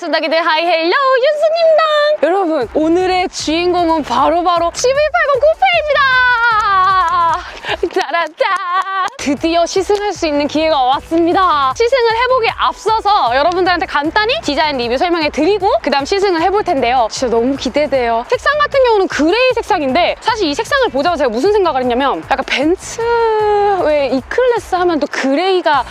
반갑습니다 기대 하이 헬로 윤수입니다 여러분 오늘의 주인공은 바로바로 CV80 쿠페입니다 짜라짜 드디어 시승할 수 있는 기회가 왔습니다 시승을 해보기에 앞서서 여러분들한테 간단히 디자인 리뷰 설명해 드리고 그 다음 시승을 해볼 텐데요 진짜 너무 기대돼요 색상 같은 경우는 그레이 색상인데 사실 이 색상을 보자마자 제가 무슨 생각을 했냐면 약간 벤츠 왜 E클래스 하면 또 그레이가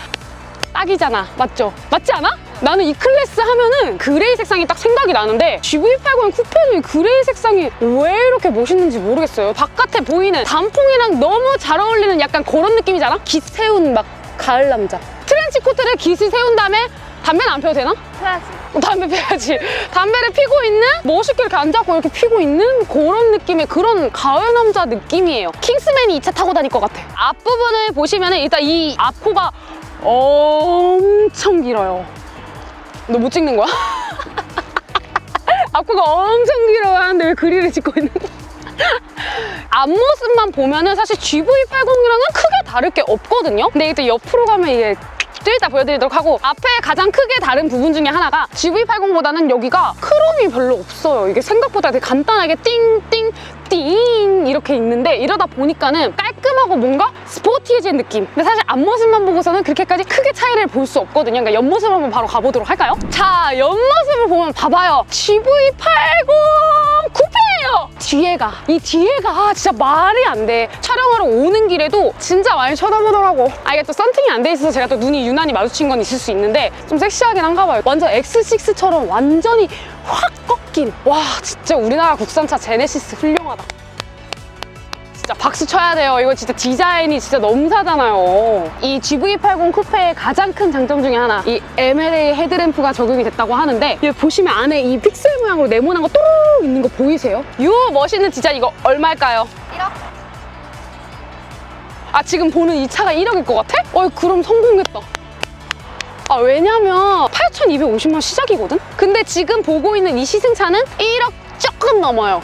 딱이잖아. 맞죠? 맞지 않아? 나는 이 클래스 하면은 그레이 색상이 딱 생각이 나는데 GV80 쿠페도 이 그레이 색상이 왜 이렇게 멋있는지 모르겠어요. 바깥에 보이는 단풍이랑 너무 잘 어울리는 약간 그런 느낌이잖아? 깃 세운 막 가을 남자. 트렌치 코트를 깃을 세운 다음에 담배는 안 펴도 되나? 해야지. 담배 피워야지. 담배를 피고 있는 멋있게 이렇게 앉아서 이렇게 피고 있는 그런 느낌의 그런 가을 남자 느낌이에요. 킹스맨이 이차 타고 다닐 것 같아. 앞부분을 보시면 일단 이 앞코가 엄청 길어요. 너 못 찍는 거야? 앞코가 엄청 길어요 하는데 왜 그리를 찍고 있는 거야? 앞모습만 보면은 사실 GV80이랑은 크게 다를 게 없거든요. 근데 이때 옆으로 가면 이게 좀 이따 보여드리도록 하고 앞에 가장 크게 다른 부분 중에 하나가 GV80보다는 여기가 크롬이 별로 없어요. 이게 생각보다 되게 간단하게 띵띵 띵 이렇게 있는데 이러다 보니까는 깔끔하고 뭔가 스포티해진 느낌. 근데 사실 앞모습만 보고서는 그렇게까지 크게 차이를 볼 수 없거든요. 그러니까 옆모습 한번 바로 가보도록 할까요? 자, 옆모습을 보면 봐봐요. GV80 쿠페예요. 뒤에가 이 뒤에가 진짜 말이 안 돼. 촬영하러 오는 길에도 진짜 많이 쳐다보더라고. 아 이게 또 썬팅이 안 돼 있어서 제가 또 눈이 유난히 마주친 건 있을 수 있는데 좀 섹시하긴 한가 봐요. 완전 X6처럼 완전히 확 꺾인. 와 진짜 우리나라 국산차 제네시스 훌륭하다. 진짜 박수 쳐야 돼요. 이거 진짜 디자인이 진짜 넘사잖아요. 이 GV80 쿠페의 가장 큰 장점 중에 하나, 이 MLA 헤드램프가 적용이 됐다고 하는데, 여기 보시면 안에 이 픽셀 모양으로 네모난 거 또르르 있는 거 보이세요? 이 멋있는 디자인 이거 얼마일까요? 1억? 아 지금 보는 이 차가 1억일 것 같아? 어이 그럼 성공했다. 아 왜냐면 8,250만 시작이거든? 근데 지금 보고 있는 이 시승차는 1억 조금 넘어요.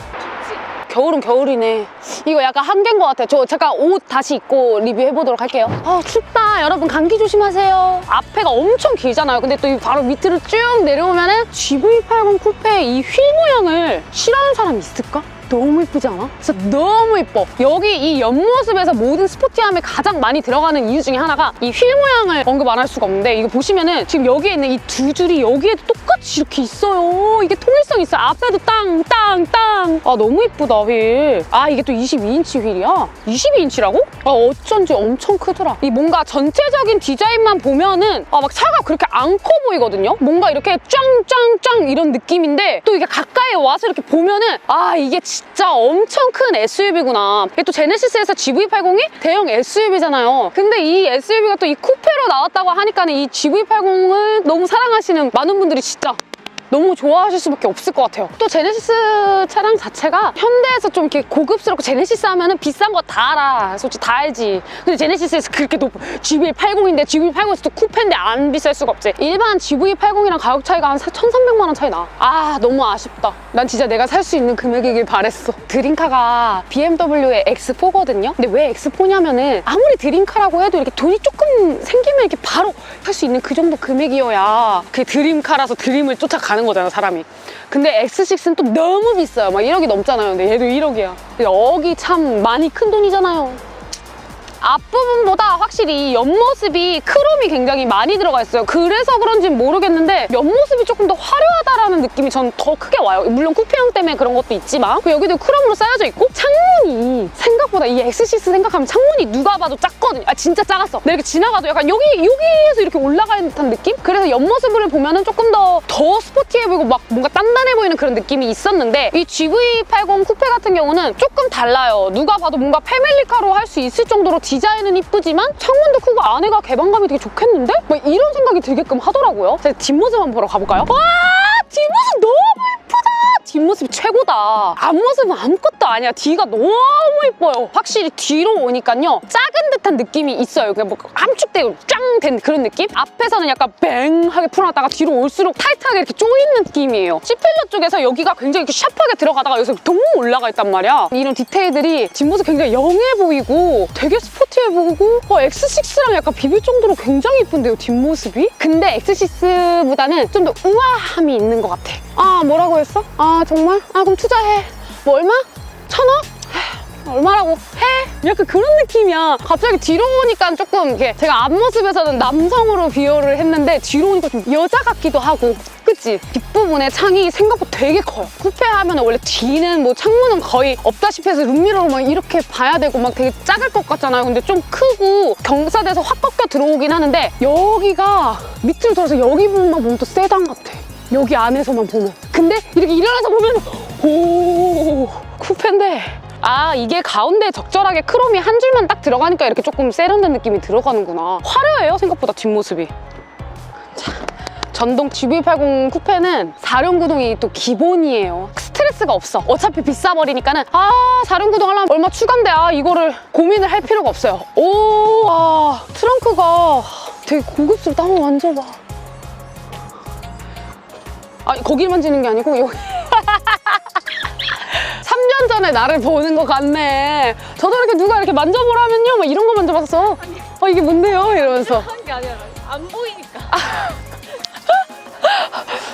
겨울은 겨울이네. 이거 약간 한계인 것 같아. 저 잠깐 옷 다시 입고 리뷰해보도록 할게요. 아, 춥다. 여러분, 감기 조심하세요. 앞에가 엄청 길잖아요. 근데 또이 바로 밑으로 쭉 내려오면 은 GV80 쿠페의 이 휠 모양을 싫어하는 사람 있을까? 너무 이쁘지 않아? 진짜 너무 이뻐. 여기 이 옆모습에서 모든 스포티함에 가장 많이 들어가는 이유 중에 하나가 이 휠 모양을 언급 안 할 수가 없는데 이거 보시면은 지금 여기에 있는 이 두 줄이 여기에도 똑같이 이렇게 있어요. 이게 통일성 있어요. 앞에도 땅, 땅, 땅. 아, 너무 이쁘다, 휠. 아, 이게 또 22인치 휠이야? 22인치라고? 아, 어쩐지 엄청 크더라. 이 뭔가 전체적인 디자인만 보면은 아, 막 차가 그렇게 안 커 보이거든요? 뭔가 이렇게 짱짱짱 이런 느낌인데 또 이게 가까이 와서 이렇게 보면은 아, 이게 진짜 엄청 큰 SUV구나. 이게 또 제네시스에서 GV80이 대형 SUV잖아요. 근데 이 SUV가 또 이 쿠페로 나왔다고 하니까는 이 GV80을 너무 사랑하시는 많은 분들이 진짜 너무 좋아하실 수밖에 없을 것 같아요. 또 제네시스 차량 자체가 현대에서 좀 이렇게 고급스럽고 제네시스 하면은 비싼 거 다 알아. 솔직히 다 알지. 근데 제네시스에서 그렇게 높 GV80인데 GV80에서 또 쿠페인데 안 비쌀 수가 없지. 일반 GV80이랑 가격 차이가 한 1,300만 원 차이 나. 아 너무 아쉽다. 난 진짜 내가 살 수 있는 금액이길 바랬어. 드림카가 BMW의 X4거든요. 근데 왜 X4냐면은 아무리 드림카라고 해도 이렇게 돈이 조금 생기면 이렇게 바로 살 수 있는 그 정도 금액이어야 그게 드림카라서 드림을 쫓아가는 거잖아 사람이. 근데 X6는 또 너무 비싸요. 막 1억이 넘잖아요. 근데 얘도 1억이야. 여기 참 많이 큰 돈이잖아요. 앞부분보다 확실히 옆모습이 크롬이 굉장히 많이 들어가 있어요. 그래서 그런지는 모르겠는데 옆모습이 조금 더 화려하다라는 느낌이 전 더 크게 와요. 물론 쿠페형 때문에 그런 것도 있지만 여기도 크롬으로 쌓여져 있고 창문이 생각보다 이 X6 생각하면 창문이 누가 봐도 작거든요. 아 진짜 작았어. 근데 이렇게 지나가도 약간 여기 여기에서 이렇게 올라가 있는 듯한 느낌? 그래서 옆모습을 보면은 조금 더더 스포티해 보이고 막 뭔가 단단해 보이는 그런 느낌이 있었는데 이 GV80 쿠페 같은 경우는 조금 달라요. 누가 봐도 뭔가 패밀리카로 할 수 있을 정도로 디자인은 이쁘지만 창문도 크고 안에가 개방감이 되게 좋겠는데? 막 이런 생각이 들게끔 하더라고요. 제가 뒷모습 한번 보러 가볼까요? 와 뒷모습 너무! 뒷모습이 최고다. 앞모습은 아무것도 아니야. 뒤가 너무 예뻐요. 확실히 뒤로 오니까요. 작은 듯한 느낌이 있어요. 그냥 뭐 함축되고 짱 된 그런 느낌? 앞에서는 약간 뱅하게 풀어놨다가 뒤로 올수록 타이트하게 이렇게 조이는 느낌이에요. C필러 쪽에서 여기가 굉장히 이렇게 샤프하게 들어가다가 여기서 동 올라가 있단 말이야. 이런 디테일들이 뒷모습 굉장히 영해 보이고 되게 스포티해 보이고 어, X6랑 약간 비빌 정도로 굉장히 이쁜데요, 뒷모습이? 근데 X6보다는 좀 더 우아함이 있는 것 같아. 아, 뭐라고 했어? 아, 정말? 아, 그럼 투자해. 뭐 얼마? 천 원? 에휴, 얼마라고 해? 약간 그런 느낌이야. 갑자기 뒤로 오니까 조금 이게 제가 앞모습에서는 남성으로 비교를 했는데 뒤로 오니까 좀 여자 같기도 하고. 그치? 뒷부분에 창이 생각보다 되게 커요. 쿠페 하면 원래 뒤는 뭐 창문은 거의 없다시피 해서 룸미러로 막 이렇게 봐야 되고 막 되게 작을 것 같잖아요. 근데 좀 크고 경사돼서 확 꺾여 들어오긴 하는데 여기가 밑으로 들어서 여기 부분만 보면 또 세단 같아. 여기 안에서만 보면. 근데 이렇게 일어나서 보면 오 쿠페인데 아 이게 가운데 적절하게 크롬이 한 줄만 딱 들어가니까 이렇게 조금 세련된 느낌이 들어가는구나. 화려해요 생각보다 뒷모습이. 자, 전동 GV80 쿠페는 사륜구동이 또 기본이에요. 스트레스가 없어. 어차피 비싸버리니까는 아 사륜구동 하려면 얼마 추가인데 아 이거를 고민을 할 필요가 없어요. 오, 아 트렁크가 되게 고급스럽다. 한번 만져봐. 아 거길 만지는 게 아니고 여기 3년 전에 나를 보는 것 같네. 저도 이렇게 누가 이렇게 만져보라면요. 막 이런 거 만져봤어. 어, 이게 뭔데요? 이러면서. 한게 아니라 안 보이니까.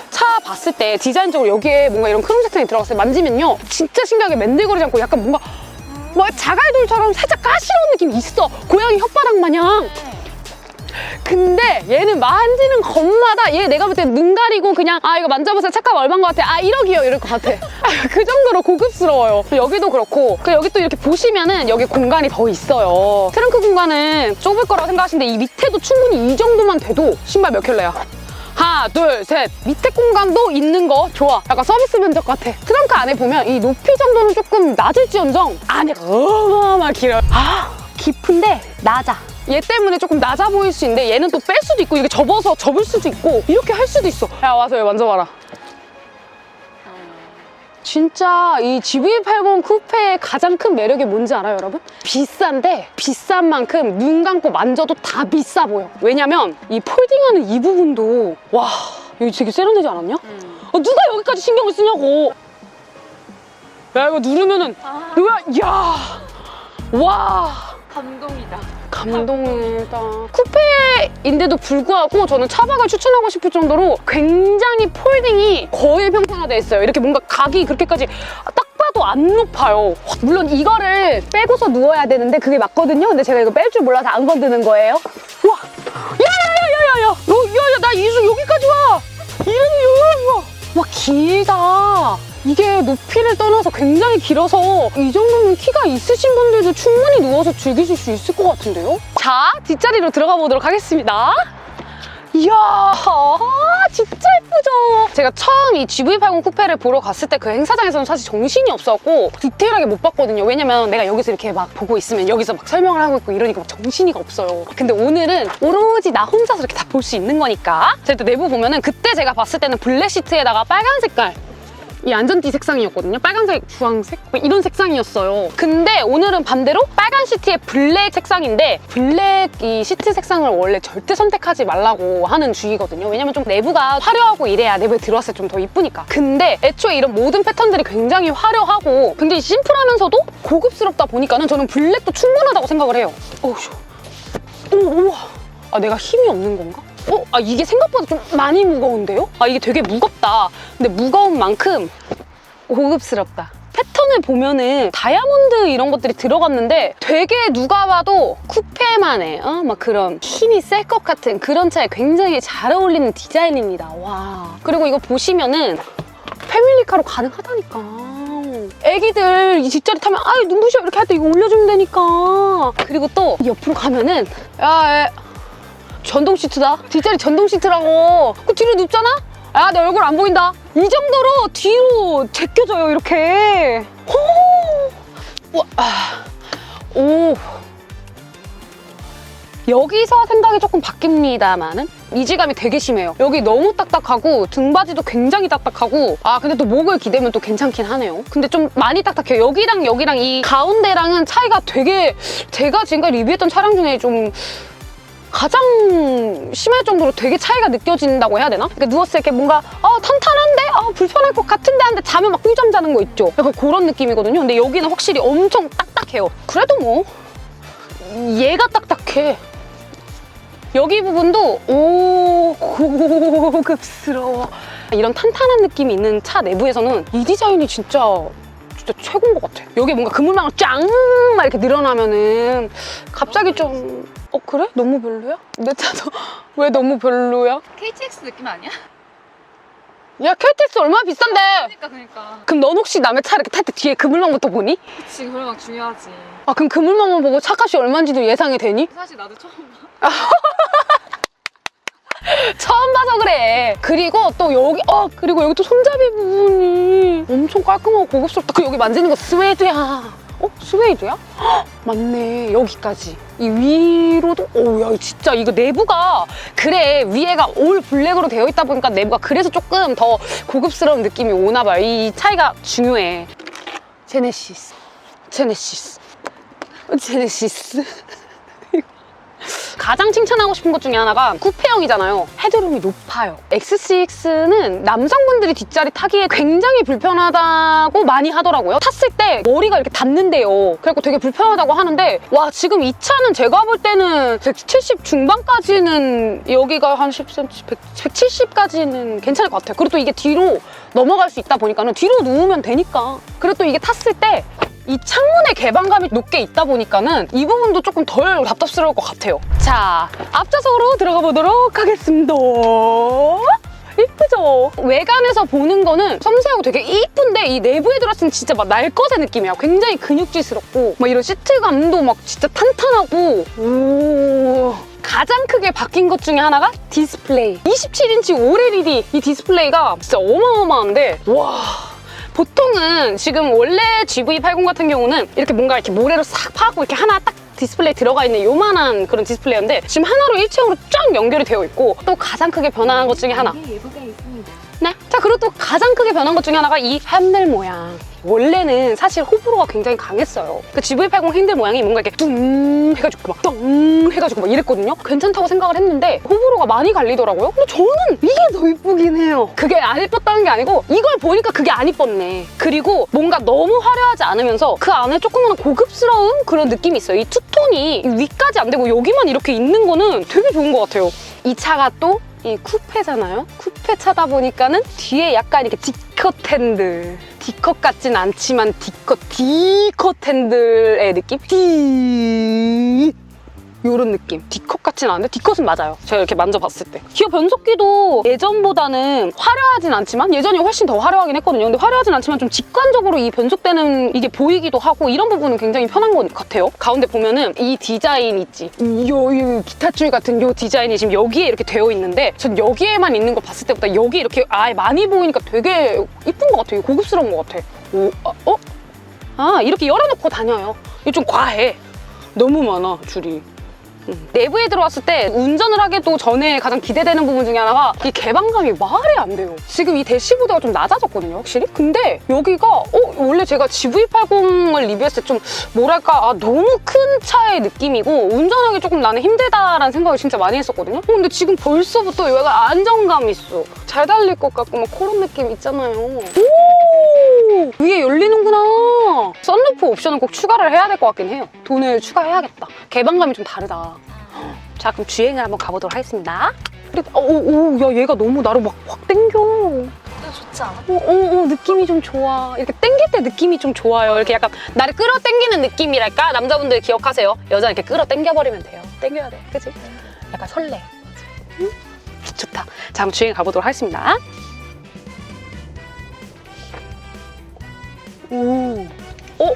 차 봤을 때 디자인적으로 여기에 뭔가 이런 크롬 색상이 들어갔을 때 만지면요. 진짜 신기하게 맨들거리지 않고 약간 뭔가 뭐 자갈돌처럼 살짝 까시러운 느낌이 있어. 고양이 혓바닥 마냥. 근데 얘는 만지는 것마다 얘 내가 볼 때 눈 가리고 그냥 아 이거 만져보세요. 착하면 얼마인 것 같아. 아 1억이요. 이럴 것 같아. 그 정도로 고급스러워요. 여기도 그렇고 그 여기 또 이렇게 보시면은 여기 공간이 더 있어요. 트렁크 공간은 좁을 거라고 생각하시는데 이 밑에도 충분히 이 정도만 돼도 신발 몇 켤레야? 하나 둘셋. 밑에 공간도 있는 거 좋아. 약간 서비스 면적 같아. 트렁크 안에 보면 이 높이 정도는 조금 낮을지언정 안에가 어마어마 길어요. 아 깊은데 낮아 얘 때문에 조금 낮아 보일 수 있는데 얘는 또 뺄 수도 있고 이게 접어서 접을 수도 있고 이렇게 할 수도 있어 야 와서 여기 만져봐라 진짜 이 GV80 쿠페의 가장 큰 매력이 뭔지 알아요, 여러분? 비싼데 비싼 만큼 눈 감고 만져도 다 비싸 보여. 왜냐면 이 폴딩하는 이 부분도 와 여기 되게 세련되지 않았냐? 어, 누가 여기까지 신경을 쓰냐고. 야 이거 누르면은 아, 뭐야? 야 와. 감동이다. 감동이다. 쿠페인데도 불구하고 저는 차박을 추천하고 싶을 정도로 굉장히 폴딩이 거의 평평화돼 있어요. 이렇게 뭔가 각이 그렇게까지 딱 봐도 안 높아요. 물론 이거를 빼고서 누워야 되는데 그게 맞거든요. 근데 제가 이거 뺄 줄 몰라서 안 건드는 거예요. 와, 야야야야야야, 야야 나 이수 여기까지 와. 이런 이런 와. 와 길다. 이게 높이를 떠나서 굉장히 길어서 이 정도면 키가 있으신 분들도 충분히 누워서 즐기실 수 있을 것 같은데요? 자, 뒷자리로 들어가 보도록 하겠습니다. 이야, 아, 진짜 예쁘죠? 제가 처음 이 GV80 쿠페를 보러 갔을 때 그 행사장에서는 사실 정신이 없었고 디테일하게 못 봤거든요. 왜냐면 내가 여기서 이렇게 막 보고 있으면 여기서 막 설명을 하고 있고 이러니까 막 정신이 없어요. 근데 오늘은 오로지 나 혼자서 이렇게 다 볼 수 있는 거니까. 제가 또 내부 보면은 그때 제가 봤을 때는 블랙 시트에다가 빨간 색깔 이 안전띠 색상이었거든요. 빨간색, 주황색 뭐 이런 색상이었어요. 근데 오늘은 반대로 빨간 시트에 블랙 색상인데 블랙 이 시트 색상을 원래 절대 선택하지 말라고 하는 주의거든요. 왜냐면 좀 내부가 화려하고 이래야 내부에 들어왔을 때 좀 더 이쁘니까. 근데 애초에 이런 모든 패턴들이 굉장히 화려하고 굉장히 심플하면서도 고급스럽다 보니까는 저는 블랙도 충분하다고 생각을 해요. 어우, 오, 우와. 아, 내가 힘이 없는 건가? 어? 아, 이게 생각보다 좀 많이 무거운데요? 아, 이게 되게 무겁다. 근데 무거운 만큼 고급스럽다. 패턴을 보면은 다이아몬드 이런 것들이 들어갔는데 되게 누가 봐도 쿠페만의 어? 막 그런 힘이 셀 것 같은 그런 차에 굉장히 잘 어울리는 디자인입니다. 와. 그리고 이거 보시면은 패밀리카로 가능하다니까. 애기들 이 뒷자리 타면 아유 눈부셔 이렇게 할 때 이거 올려주면 되니까. 그리고 또 옆으로 가면은 야, 애, 전동 시트다. 뒷자리 전동 시트라고. 그 뒤로 눕잖아? 야, 내 얼굴 안 보인다. 이 정도로 뒤로 제껴져요, 이렇게. 호! 와, 아, 오. 여기서 생각이 조금 바뀝니다만은 이지감이 되게 심해요. 여기 너무 딱딱하고 등바지도 굉장히 딱딱하고 아 근데 또 목을 기대면 또 괜찮긴 하네요. 근데 좀 많이 딱딱해요. 여기랑 여기랑 이 가운데랑은 차이가 되게 제가 지금까지 리뷰했던 차량 중에 좀 가장 심할 정도로 되게 차이가 느껴진다고 해야 되나? 그러니까 누웠을 때 이렇게 뭔가 아 탄탄한데? 아 불편할 것 같은데 하는데 자면 막 꿀잠 자는 거 있죠? 약간 그런 느낌이거든요. 근데 여기는 확실히 엄청 딱딱해요. 그래도 뭐 얘가 딱딱해. 여기 부분도 오 고급스러워. 이런 탄탄한 느낌이 있는 차 내부에서는 이 디자인이 진짜 진짜 최고인 것 같아. 여기 뭔가 그물망을 짱막 이렇게 늘어나면은 갑자기 좀 어 그래? 너무 별로야? 내 차도 왜 너무 별로야? KTX 느낌 아니야? 야 KTX 얼마나 비싼데? 그러니까 그러니까. 그럼 넌 혹시 남의 차 이렇게 탈 때 뒤에 그물망부터 보니? 그치 그러면 중요하지. 아 그럼 그물망만 보고 차값이 얼마인지도 예상이 되니? 사실 나도 처음 봐. 처음 봐서 그래. 그리고 또 여기, 어, 그리고 여기 또 손잡이 부분이 엄청 깔끔하고 고급스럽다. 그 여기 만지는 거 스웨이드야. 어? 스웨이드야? 헉, 맞네. 여기까지. 이 위로도, 오, 야, 진짜 이거 내부가, 그래. 위에가 올 블랙으로 되어 있다 보니까 내부가 그래서 조금 더 고급스러운 느낌이 오나 봐요. 이 차이가 중요해. 제네시스. 제네시스. 제네시스. 가장 칭찬하고 싶은 것 중에 하나가 쿠페형이잖아요. 헤드룸이 높아요. X6는 남성분들이 뒷자리 타기에 굉장히 불편하다고 많이 하더라고요. tas을 때 머리가 이렇게 닿는데요. 그래갖고 되게 불편하다고 하는데 와 지금 이 차는 제가 볼 때는 170 중반까지는 여기가 한 10cm, 100, 170까지는 괜찮을 것 같아요. 그리고 또 이게 뒤로 넘어갈 수 있다 보니까는 뒤로 누우면 되니까. 그리고 또 이게 탔을 때 이 창문의 개방감이 높게 있다 보니까는 이 부분도 조금 덜 답답스러울 것 같아요. 자, 앞좌석으로 들어가 보도록 하겠습니다. 이쁘죠? 외관에서 보는 거는 섬세하고 되게 이쁜데 이 내부에 들어왔으면 진짜 막 날것의 느낌이야. 굉장히 근육질스럽고 막 이런 시트감도 막 진짜 탄탄하고 오 가장 크게 바뀐 것 중에 하나가 디스플레이 27인치 OLED 이 디스플레이가 진짜 어마어마한데 와 보통은 지금 원래 GV80 같은 경우는 이렇게 뭔가 이렇게 모래로 싹 파고 이렇게 하나 딱 디스플레이 들어가 있는 요만한 그런 디스플레이인데 지금 하나로 일체형으로 쫙 연결이 되어 있고 또 가장 크게 변화한 것 중에 하나 있습니다. 네. 자, 그리고 또 가장 크게 변한 것 중에 하나가 이 핸들 모양. 원래는 사실 호불호가 굉장히 강했어요. 그 GV80 핸들 모양이 뭔가 이렇게 뚱 해가지고 막뚱 해가지고 막 이랬거든요. 괜찮다고 생각을 했는데 호불호가 많이 갈리더라고요. 근데 저는 이게 더 이쁘긴 해요. 그게 안 이뻤다는 게 아니고 이걸 보니까 그게 안 이뻤네. 그리고 뭔가 너무 화려하지 않으면서 그 안에 조그마한 고급스러운 그런 느낌이 있어요. 이 투톤이 위까지 안 되고 여기만 이렇게 있는 거는 되게 좋은 것 같아요. 이 차가 또 이 쿠페잖아요. 쿠페 차다 보니까는 뒤에 약간 이렇게 D컷 핸들. D컷 같진 않지만 D컷, D컷 핸들의 느낌? D. 요런 느낌. D컷 같진 않은데 D컷은 맞아요. 제가 이렇게 만져봤을 때. 기어 변속기도 예전보다는 화려하진 않지만 예전이 훨씬 더 화려하긴 했거든요. 근데 화려하진 않지만 좀 직관적으로 이 변속되는 이게 보이기도 하고 이런 부분은 굉장히 편한 것 같아요. 가운데 보면은 이 디자인 있지. 요, 요 기타줄 같은 요 디자인이 지금 여기에 이렇게 되어 있는데 전 여기에만 있는 거 봤을 때보다 여기 이렇게 아예 많이 보이니까 되게 이쁜 것 같아요. 고급스러운 것 같아. 오, 아, 어? 아, 이렇게 열어놓고 다녀요. 이거 좀 과해. 너무 많아, 줄이. 음. 내부에 들어왔을 때 운전을 하기도 전에 가장 기대되는 부분 중에 하나가 이 개방감이 말이 안 돼요. 지금 이 대시보드가 좀 낮아졌거든요, 확실히. 근데 여기가 어 원래 제가 GV80을 리뷰했을 때 좀 뭐랄까 아, 너무 큰 차의 느낌이고 운전하기 조금 나는 힘들다라는 생각을 진짜 많이 했었거든요. 어, 근데 지금 벌써부터 여기가 안정감 있어. 잘 달릴 것 같고 막 그런 느낌 있잖아요. 오 열리는구나. 썬루프 옵션은 꼭 추가를 해야 될 것 같긴 해요. 돈을 추가해야겠다. 개방감이 좀 다르다. 자 그럼 주행을 한번 가보도록 하겠습니다. 근데 오오 야 얘가 너무 나를 막 확 땡겨. 나 좋지 않아? 어, 어, 어, 느낌이 좀 좋아. 이렇게 땡길 때 느낌이 좀 좋아요. 이렇게 약간 나를 끌어당기는 느낌이랄까? 남자분들 기억하세요. 여자 이렇게 끌어당겨버리면 돼요. 당겨야 돼. 그치? 약간 설레. 응? 좋다. 자, 그럼 주행 가보도록 하겠습니다. 오. 어?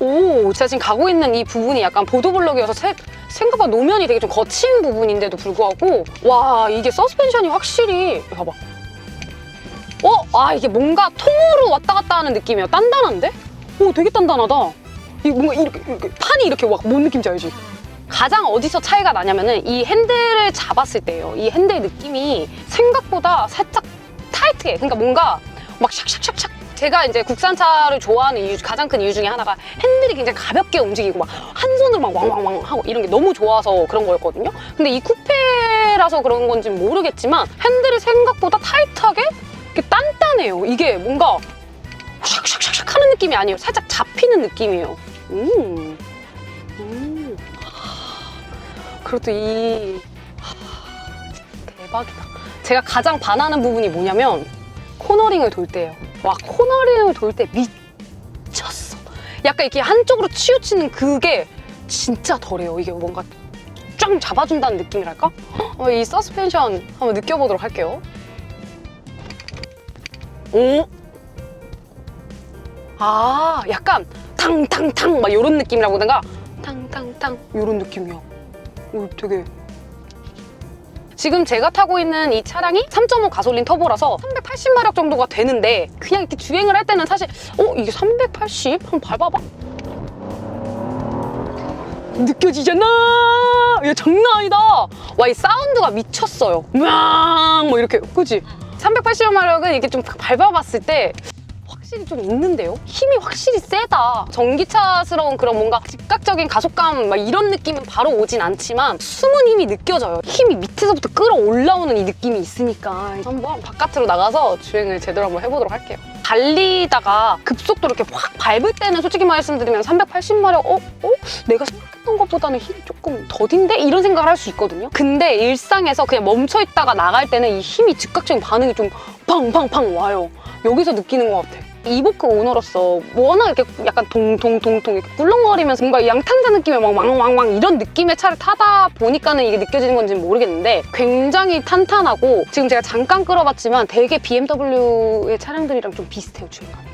오. 제가 지금 가고 있는 이 부분이 약간 보도블럭이어서 세- 생각보다 노면이 되게 좀 거친 부분인데도 불구하고 와, 이게 서스펜션이 확실히 봐봐. 어? 아 이게 뭔가 통으로 왔다 갔다 하는 느낌이에요. 단단한데? 오 되게 단단하다. 이 뭔가 이렇게, 이렇게 판이 이렇게 막 뭔 느낌인지 알지? 가장 어디서 차이가 나냐면은 이 핸들을 잡았을 때예요. 이 핸들 느낌이 생각보다 살짝 타이트해. 그러니까 뭔가 막 샥샥샥샥 제가 이제 국산차를 좋아하는 이유, 가장 큰 이유 중에 하나가 핸들이 굉장히 가볍게 움직이고 막 한 손으로 막 왕왕왕 하고 이런 게 너무 좋아서 그런 거였거든요. 근데 이 쿠페라서 그런 건지 는 모르겠지만 핸들이 생각보다 타이트하게 이렇게 단단해요. 이게 뭔가 샥샥샥샥 하는 느낌이 아니에요. 살짝 잡히는 느낌이에요. 음. 음. 그래도 이 하, 대박이다. 제가 가장 반하는 부분이 뭐냐면 코너링을 돌 때예요. 와 코너링을 돌 때 미쳤어. 약간 이렇게 한쪽으로 치우치는 그게 진짜 덜해요. 이게 뭔가 쫙 잡아준다는 느낌이랄까? 어, 이 서스펜션 한번 느껴보도록 할게요. 오. 아, 약간 탕탕탕 막 이런 느낌이라고 하든가 탕탕탕 이런 느낌이야. 오, 되게 지금 제가 타고 있는 이 차량이 3.5 가솔린 터보라서 380마력 정도가 되는데 그냥 이렇게 주행을 할 때는 사실 어 이게 380? 한번 밟아봐. 느껴지잖아 야 장난 아니다. 와 이 사운드가 미쳤어요. 으앙 뭐 이렇게 그지 380마력은 이렇게 좀 밟아봤을 때 확실히 좀 있는데요? 힘이 확실히 세다. 전기차스러운 그런 뭔가 즉각적인 가속감 막 이런 느낌은 바로 오진 않지만 숨은 힘이 느껴져요. 힘이 밑에서부터 끌어올라오는 이 느낌이 있으니까 한번 바깥으로 나가서 주행을 제대로 한번 해보도록 할게요. 달리다가 급속도로 이렇게 확 밟을 때는 솔직히 말씀드리면 380마력 어? 어? 내가 생각했던 것보다는 힘이 조금 더딘데? 이런 생각을 할 수 있거든요. 근데 일상에서 그냥 멈춰있다가 나갈 때는 이 힘이 즉각적인 반응이 좀 팡팡팡 와요. 여기서 느끼는 것 같아. 이보크 오너로서 워낙 이렇게 약간 동동동동 이렇게 꿀렁거리면서 뭔가 양탄자 느낌의 막 왕왕왕 이런 느낌의 차를 타다 보니까는 이게 느껴지는 건지는 모르겠는데 굉장히 탄탄하고 지금 제가 잠깐 끌어봤지만 되게 BMW의 차량들이랑 좀 비슷해요 주행감이.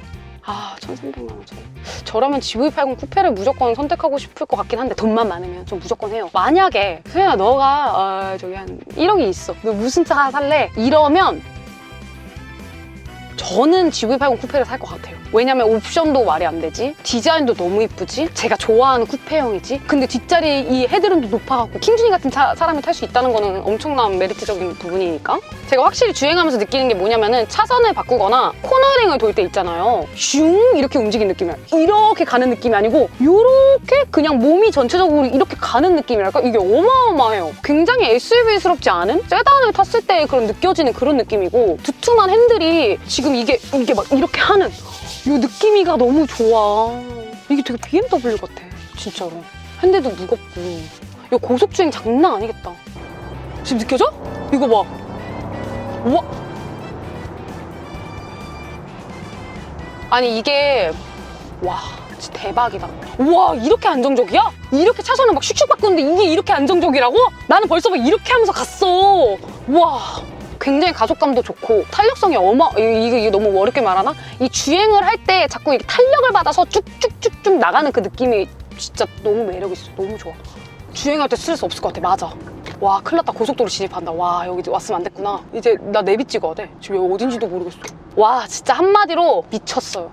아 1,300만 원짜리. 저라면 GV80 쿠페를 무조건 선택하고 싶을 것 같긴 한데 돈만 많으면 좀 무조건 해요. 만약에 수현아 너가 어, 저기 한 1억이 있어. 너 무슨 차 살래? 이러면 저는 GV80 쿠페를 살 것 같아요. 왜냐면 옵션도 말이 안 되지. 디자인도 너무 이쁘지. 제가 좋아하는 쿠페형이지. 근데 뒷자리 이 헤드룸도 높아갖고 킹준이 같은 차- 사람이 탈 수 있다는 거는 엄청난 메리트적인 부분이니까. 제가 확실히 주행하면서 느끼는 게 뭐냐면은 차선을 바꾸거나 코너링을 돌 때 있잖아요. 슝 이렇게 움직이는 느낌이야. 이렇게 가는 느낌이 아니고 이렇게 그냥 몸이 전체적으로 이렇게 가는 느낌이랄까? 이게 어마어마해요. 굉장히 SUV스럽지 않은 세단을 탔을 때 그런 느껴지는 그런 느낌이고 두툼한 핸들이 지금 이게 이게 막 이렇게 하는 이 느낌이가 너무 좋아. 이게 되게 BMW 같아. 진짜로. 핸들도 무겁고. 이 고속주행 장난 아니겠다. 지금 느껴져? 이거 봐. 우와. 아니 이게 와 진짜 대박이다. 우와 이렇게 안정적이야? 이렇게 차선을 막 슉슉 바꾸는데 이게 이렇게 안정적이라고? 나는 벌써 막 이렇게 하면서 갔어. 와 굉장히 가속감도 좋고 탄력성이 어마 이- 이게, 이게 너무 어렵게 말하나? 이 주행을 할 때 자꾸 이렇게 탄력을 받아서 쭉쭉쭉쭉 나가는 그 느낌이 진짜 너무 매력 있어. 너무 좋아. 주행할 때 스트레스 없을 것 같아. 맞아. 와 큰일 났다 고속도로 진입한다 와 여기 왔으면 안 됐구나 이제 나 내비 찍어야 돼 지금 여기 어딘지도 모르겠어 와 진짜 한마디로 미쳤어요